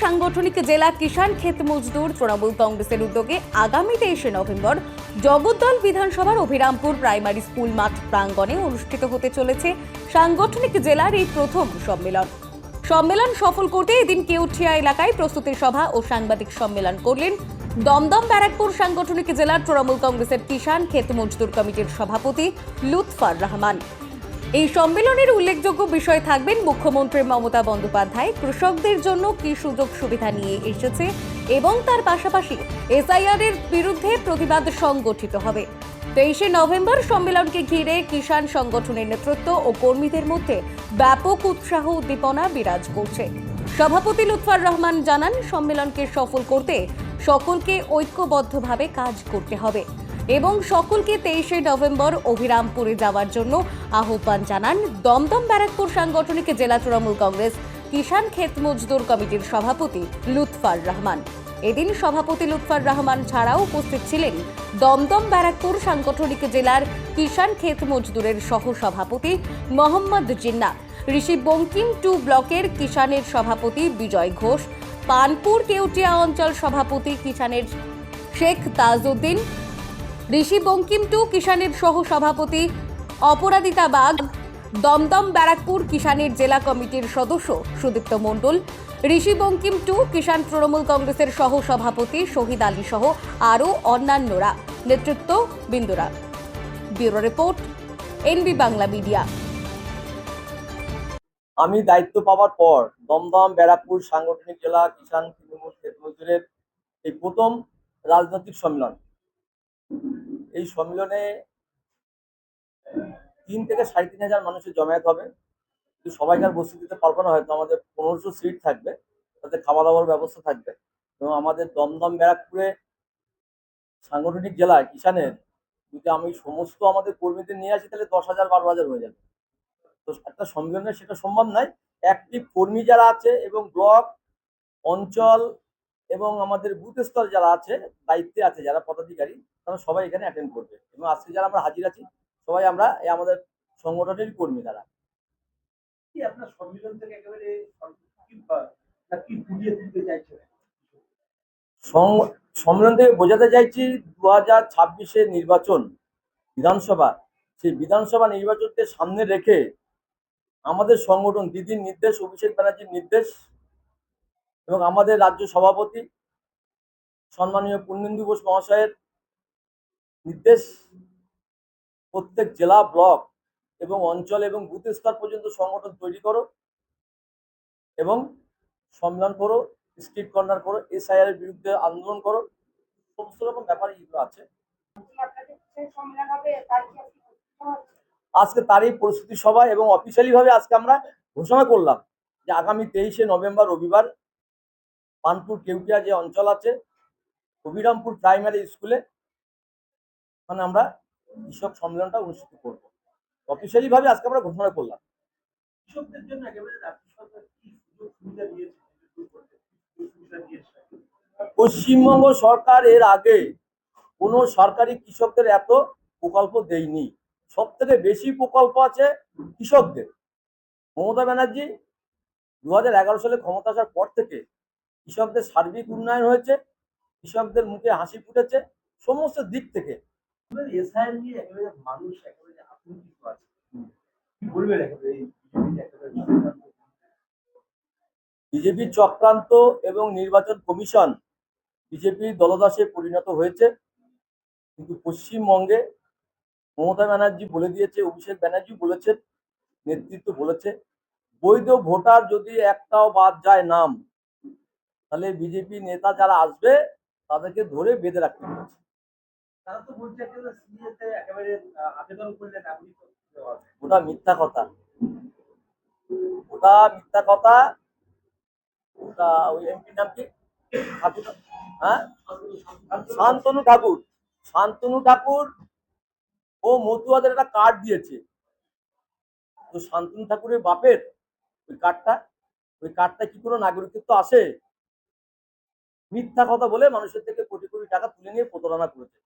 সাংগঠনিক জেলা কিষাণ ক্ষেত মজদুর তৃণমূল কংগ্রেসের উদ্যোগে আগামী তেইশে নভেম্বর জগদ্দল বিধানসভার অভিরামপুর প্রাইমারি স্কুল মাঠ প্রাঙ্গণে অনুষ্ঠিত হতে চলেছে সাংগঠনিক জেলার এই প্রথম সম্মেলন। সম্মেলন সফল করতে এদিন কেউঠিয়া এলাকায় প্রস্তুতি সভা ও সাংবাদিক সম্মেলন করলেন দমদম ব্যারাকপুর সাংগঠনিক জেলার তৃণমূল কংগ্রেসের কিষাণ ক্ষেত মজদুর কমিটির সভাপতি লুৎফার রহমান। এই সম্মেলনের উল্লেখযোগ্য বিষয় থাকবেন মুখ্যমন্ত্রী মমতা বন্দ্যোপাধ্যায়। কৃষকদের জন্য কি সুযোগ সুবিধা নিয়ে এসেছে এবং তার পাশাপাশি এসআইআর এর বিরুদ্ধে প্রতিবাদ সংগঠিত হবে। তেইশে নভেম্বর সম্মেলনকে ঘিরে কিষাণ সংগঠনের নেতৃত্ব ও কর্মীদের মধ্যে ব্যাপক উৎসাহ উদ্দীপনা বিরাজ করছে। সভাপতি লুৎফার রহমান জানান, সম্মেলনকে সফল করতে সকলকে ঐক্যবদ্ধভাবে কাজ করতে হবে। এবং সকলকে তেইশে নভেম্বর অভিরামপুরে যাওয়ার জন্য আহ্বান জানান দমদম ব্যারাকপুর সাংগঠনিক জেলা তৃণমূল কংগ্রেস কিষাণ ক্ষেত মজদুর কমিটির সভাপতি লুৎফার রহমান। এদিন সভাপতি লুৎফার রহমান ছাড়াও উপস্থিত ছিলেন দমদম ব্যারাকপুর সাংগঠনিক জেলার কিষাণ ক্ষেত মজদুরের সহ সভাপতি মোহাম্মদ জিন্না, ঋষি বঙ্কিম টু ব্লকের কিষাণের সভাপতি বিজয় ঘোষ, পানপুর কেউটিয়া অঞ্চল সভাপতি কিষাণের শেখ তাজউদ্দিন ঋষি বঙ্কিম টু কিষাণের সহ সভাপতি অপরাজিতা বাগ, দমদম ব্যারাকপুর কিষাণের জেলা কমিটির সদস্য সুদীপ্ত মণ্ডল, ঋষি বঙ্কিম টু কিষাণ তৃণমূল কংগ্রেসের সহ সভাপতি শহীদ আলী সহ আরও অন্যান্যরা। নেতৃত্ব বিন্দুরা। Bureau report, NB Bangla media. আমি দায়িত্ব পাওয়ার পর দমদম ব্যারাকপুর সাংগঠনিক জেলা কিষাণ তৃণমূল এই প্রথম রাজনৈতিক সম্মেলন। এই সম্মেলনে তিন থেকে সাড়ে তিন হাজার মানুষের জমায়েত হবে। সবাইকে আর বসে দিতে পারব না, হয়তো আমাদের পনেরোশো সিট থাকবে, তাতে খাওয়া দাওয়ার ব্যবস্থা থাকবে। এবং আমাদের দমদম, ব্যারাকপুরে সাংগঠনিক জেলায় কিষানের যদি আমি সমস্ত আমাদের কর্মীদের নিয়ে আসি, তাহলে দশ হাজার, বারো হাজার হয়ে যাবে। তো একটা সম্মেলনে সেটা সম্ভব নয়। অ্যাক্টিভ কর্মী যারা আছে এবং ব্লক, অঞ্চল এবং আমাদের বুথ স্তর যারা আছে দায়িত্বে আছে যারা পদাধিকারী তারা সবাই এখানে অ্যাটেন্ড করবে। এবং আজকে যারা আমরা হাজির আছি সবাই আমরা এই আমাদের সংগঠনেরই কর্মী তারা। আপনার থেকে একেবারে সম্মেলন থেকে বোঝাতে চাইছি দু হাজার ছাব্বিশের নির্বাচন বিধানসভা সেই বিধানসভা নির্বাচনকে সামনে রেখে আমাদের সংগঠন দিদির নির্দেশ অভিষেক ব্যানার্জির নির্দেশ এবং আমাদের রাজ্য সভাপতি সম্মানীয় পূর্ণেন্দু ঘোষ মহাশয়ের নির্দেশ প্রত্যেক জেলা ব্লক এবং অঞ্চল এবং বুথ স্তর পর্যন্ত সংগঠন তৈরি করো এবং সম্মেলন করো, স্ট্রিট কর্নার করো, এসআইআর এর বিরুদ্ধে আন্দোলন করো, সমস্ত রকম ব্যাপার এগুলো আছে। আজকে তারই প্রস্তুতি সভা এবং অফিসিয়ালি ভাবে আজকে আমরা ঘোষণা করলাম যে আগামী তেইশে নভেম্বর রবিবার পানপুর কেউটিয়া যে অঞ্চল আছে অভিরামপুর প্রাইমারি স্কুলে মানে আমরা কৃষক সম্মেলনটা অনুষ্ঠিত করব। অফিসিয়ালি ভাবে আজকে আমরা ঘোষণা করলাম। কৃষকদের জন্য একেবারে রাজ্য সরকার কি সুযোগ সুবিধা দিয়েছে? সুযোগ সুবিধা দিয়েছে পশ্চিমবঙ্গ সরকার এর আগে কোনো সরকারি কৃষকদের এত প্রকল্প দেয়নি। সব থেকে বেশি প্রকল্প আছে কৃষকদের। মমতা ব্যানার্জি দু হাজার এগারো সালে ক্ষমতা আসার পর থেকে কৃষকদের সার্বিক উন্নয়ন হয়েছে কৃষকদের মুখে হাসি ফুটেছে সমস্ত দিক থেকে। মানুষ একেবারে আতঙ্কিত আছে। বলবেন একেবারে এই চক্রান্ত? বিজেপির চক্রান্ত এবং নির্বাচন কমিশন বিজেপি দলদাসে পরিণত হয়েছে। কিন্তু পশ্চিমবঙ্গে মমতা ব্যানার্জি বলে দিয়েছে অভিষেক ব্যানার্জি বলেছেন নেতৃত্ব বলেছে। বৈধ ভোটার যদি একটাও বাদ যায় নাম তাহলে বিজেপি নেতা যারা আসবে তাদেরকে ধরে বেঁধে রাখতে হবে। ওটা মিথ্যা কথা। ওটা মিথ্যা কথা। ওটা ওই এমপির নাম কি? ঠাকুর হ্যাঁ? শান্তনু ঠাকুর। শান্তনু ঠাকুর ও মতুয়াদের একটা কার্ড দিয়েছে। তো শান্তনু ঠাকুরের বাপের ওই কার্ডটা ওই কার্ডটা কি কোনো নাগরিকত্ব আসে? মিথ্যা কথা বলে মানুষের থেকে কোটি কোটি টাকা তুলে নিয়ে প্রতারণা করেছে।